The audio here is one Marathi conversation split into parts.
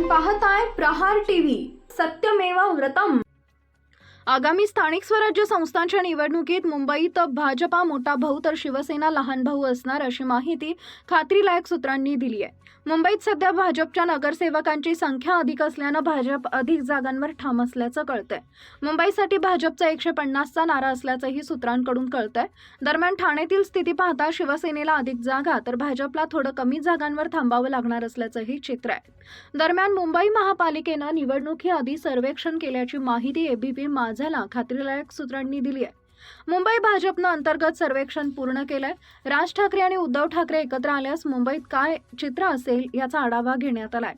आपण पाहताय प्रहार टीव्ही. सत्यमेव व्रतम. आगामी स्थानिक स्वराज्य संस्थांच्या निवडणुकीत मुंबईत भाजपा मोठा भाऊ तर शिवसेना लहान भाऊ असणार अशी माहिती खात्रीलायक सूत्रांनी दिली आहे. मुंबईत सध्या भाजपच्या नगरसेवकांची संख्या अधिक असल्यानं भाजप अधिक जागांवर ठाम असल्याचं कळतंय. मुंबईसाठी भाजपचा एकशे पन्नासचा नारा असल्याचंही सूत्रांकडून कळतंय. दरम्यान ठाण्यातील स्थिती पाहता शिवसेनेला अधिक जागा तर भाजपला थोडं कमी जागांवर थांबावं लागणार असल्याचंही चित्र आहे. दरम्यान मुंबई महापालिकेनं निवडणुकीआधी सर्वेक्षण केल्याची माहिती एबीपी माझ्याला खात्रीलायक सूत्रांनी दिली आहे मुंबई भाजपनं अंतर्गत सर्वेक्षण पूर्ण केलंय. राज ठाकरे आणि उद्धव ठाकरे एकत्र आल्यास मुंबईत काय चित्र असेल याचा आढावा घेण्यात आलाय.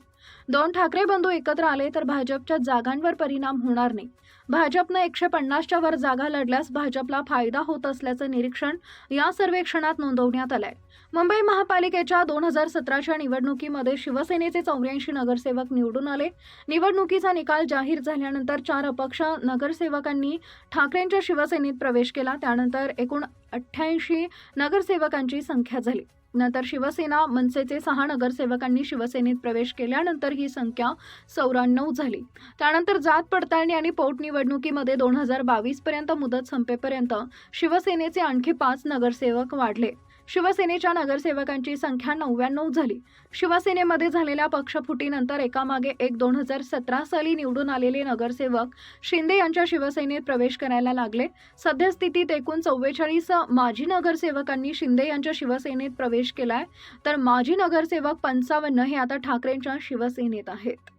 दोन ठाकरे बंधू एकत्र आले तर भाजपच्या जागांवर परिणाम होणार नाही. भाजपनं एकशे पन्नासच्या वर जागा लढल्यास भाजपला फायदा होत असल्याचं निरीक्षण या सर्वेक्षणात नोंदवण्यात आलंय. मुंबई महापालिकेच्या दोन हजार सतराच्या निवडणुकीमध्ये शिवसेनेचे चौऱ्याऐंशी नगरसेवक निवडून आले. निवडणुकीचा निकाल जाहीर झाल्यानंतर चार अपक्ष नगरसेवकांनी ठाकरेंच्या शिवसेनेत प्रवेश केला. त्यानंतर एकूण अठ्ठ्याऐंशी नगरसेवकांची संख्या झाली. नंतर शिवसेना मनसेचे सहा नगरसेवकांनी शिवसेनेत प्रवेश केल्यानंतर ही संख्या चौऱ्याण्णव झाली. त्यानंतर जात पडताळणी आणि पोटनिवडणुकीमध्ये दोन हजार बावीस पर्यंत मुदत संपेपर्यंत शिवसेनेचे आणखी पाच नगरसेवक वाढले. शिवसेनेच्या नगरसेवकांची संख्या नव्याण्णव झाली. शिवसेनेमध्ये झालेल्या पक्षफुटीनंतर एकामागे एक दोन हजार सतरा साली निवडून आलेले नगरसेवक शिंदे यांच्या शिवसेनेत प्रवेश करायला लागले. सद्यस्थितीत एकूण चव्वेचाळीस माजी नगरसेवकांनी शिंदे यांच्या शिवसेनेत प्रवेश केलाय. तर माजी नगरसेवक पंचावन्न हे आता ठाकरेंच्या शिवसेनेत आहेत.